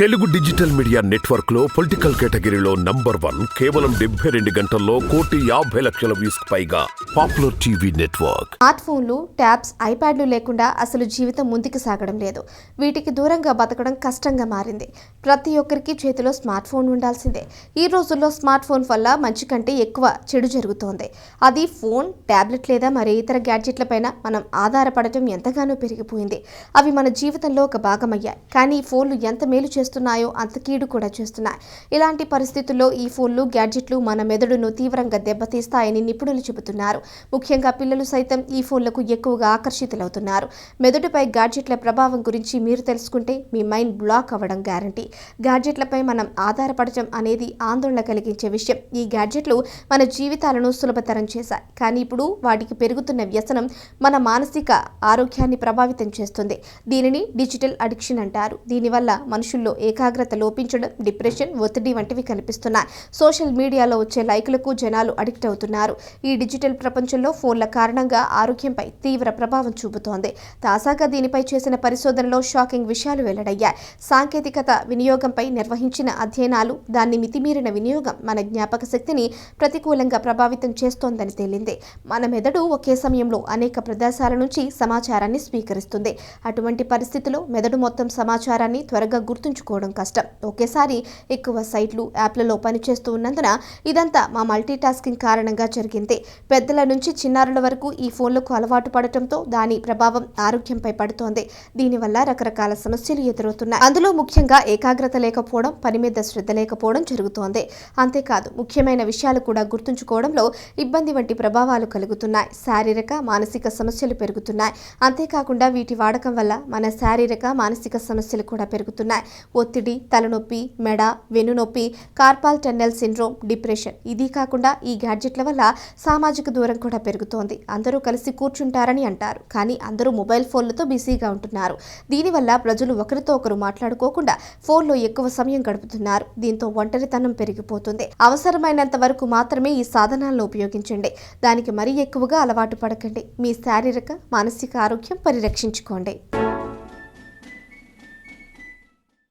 Telugu digital media నెట్వర్క్లో political కేటగిరీలో number one కేవలం డెబ్బై రెండు గంటల్లో కోటి యాభై లక్షల వ్యూస్ పైగా పాపులర్ టీవీ నెట్వర్క్. స్మార్ట్ ఫోన్లు ట్యాబ్స్ ఐప్యాడ్లు లేకుండా అసలు జీవితం ముందుకు సాగడం లేదు. వీటికి దూరంగా బతకడం కష్టంగా మారింది. ప్రతి ఒక్కరికి చేతిలో స్మార్ట్ ఫోన్ ఉండాల్సిందే. ఈ రోజుల్లో స్మార్ట్ ఫోన్ వల్ల మంచి కంటే ఎక్కువ చెడు జరుగుతోంది. అది ఫోన్ ట్యాబ్లెట్ లేదా మరే ఇతర గ్యాడ్జెట్లపైన మనం ఆధారపడటం ఎంతగానో పెరిగిపోయింది. అవి మన జీవితంలో ఒక భాగమయ్యాయి. కానీ ఈ ఫోన్లు ఎంత మేలు చేస్తున్నాయో అంత కీడు కూడా చేస్తున్నాయి. ఇలాంటి పరిస్థితుల్లో ఈ ఫోన్లు గ్యాడ్జెట్లు మన మెదడును తీవ్రంగా దెబ్బతీస్తాయని నిపుణులు చెబుతున్నారు. ముఖ్యంగా పిల్లలు సైతం ఈ ఫోన్లకు ఎక్కువగా ఆకర్షితులవుతున్నారు. మెదడుపై గ్యాడ్జెట్ల ప్రభావం గురించి మీరు తెలుసుకుంటే మీ మైండ్ బ్లాక్ అవ్వడం గ్యారంటీ. గ్యాడ్జెట్లపై మనం ఆధారపడటం అనేది ఆందోళన కలిగించే విషయం. ఈ గ్యాడ్జెట్లు మన జీవితాలను సులభతరం చేశాయి. కానీ ఇప్పుడు వాటికి పెరుగుతున్న వ్యసనం మన మానసిక ఆరోగ్యాన్ని ప్రభావితం చేస్తుంది. దీనిని డిజిటల్ అడిక్షన్ అంటారు. దీనివల్ల మనుషుల్లో ఏకాగ్రత లోపించడం డిప్రెషన్ ఒత్తిడి వంటివి కనిపిస్తున్నాయి. సోషల్ మీడియాలో వచ్చే లైకులకు జనాలు అడిక్ట్ అవుతున్నారు. ఈ డిజిటల్ ప్రపంచంలో ఫోన్ల కారణంగా ఆరోగ్యంపై తీవ్ర ప్రభావం చూపుతోంది. తాజాగా దీనిపై చేసిన పరిశోధనలో షాకింగ్ విషయాలు వెల్లడయ్యాయి. సాంకేతికత వినియోగంపై నిర్వహించిన అధ్యయనాలు దాన్ని మితిమీరిన వినియోగం మన జ్ఞాపక శక్తిని ప్రతికూలంగా ప్రభావితం చేస్తోందని తేలింది. మన మెదడు ఒకే సమయంలో అనేక ప్రదేశాల నుంచి సమాచారాన్ని స్వీకరిస్తుంది. అటువంటి పరిస్థితిలో మెదడు మొత్తం సమాచారాన్ని త్వరగా గుర్తుంచుకోవడం కష్టం. ఒకేసారి ఎక్కువ సైట్లు యాప్లలో పనిచేస్తూ ఉన్నందున ఇదంతా మా మల్టీ టాస్కింగ్ కారణంగా జరిగింది. పెద్దల నుంచి చిన్నారుల వరకు ఈ ఫోన్లకు అలవాటు పడటంతో దాని ప్రభావం ఆరోగ్యంపై పడుతోంది. దీనివల్ల రకరకాల సమస్యలు ఎదురవుతున్నాయి. అందులో ముఖ్యంగా ఏకాగ్రత లేకపోవడం పని మీద శ్రద్ధ లేకపోవడం జరుగుతోంది. అంతేకాదు ముఖ్యమైన విషయాలు కూడా గుర్తుంచుకోవడంలో ఇబ్బంది వంటి ప్రభావాలు కలుగుతున్నాయి. శారీరక మానసిక సమస్యలు పెరుగుతున్నాయి. అంతేకాకుండా వీటి వాడకం వల్ల మన శారీరక మానసిక సమస్యలు కూడా పెరుగుతున్నాయి. ఒత్తిడి తలనొప్పి మెడ వెన్నునొప్పి కార్పాల్ టెన్నెల్ సిండ్రోమ్ డిప్రెషన్. ఇది కాకుండా ఈ గ్యాడ్జెట్ల వల్ల సామాజిక దూరం కూడా పెరుగుతోంది. అందరూ కలిసి కూర్చుంటారని అంటారు. కానీ అందరూ మొబైల్ ఫోన్లతో బిజీగా ఉంటున్నారు. దీనివల్ల ప్రజలు ఒకరితో ఒకరు మాట్లాడుకోకుండా ఫోన్లో ఎక్కువ సమయం గడుపుతున్నారు. దీంతో ఒంటరితనం పెరిగిపోతుంది. అవసరమైనంత వరకు మాత్రమే ఈ సాధనాలను ఉపయోగించండి. దానికి మరీ ఎక్కువగా అలవాటు పడకండి. మీ శారీరక మానసిక ఆరోగ్యం పరిరక్షించుకోండి.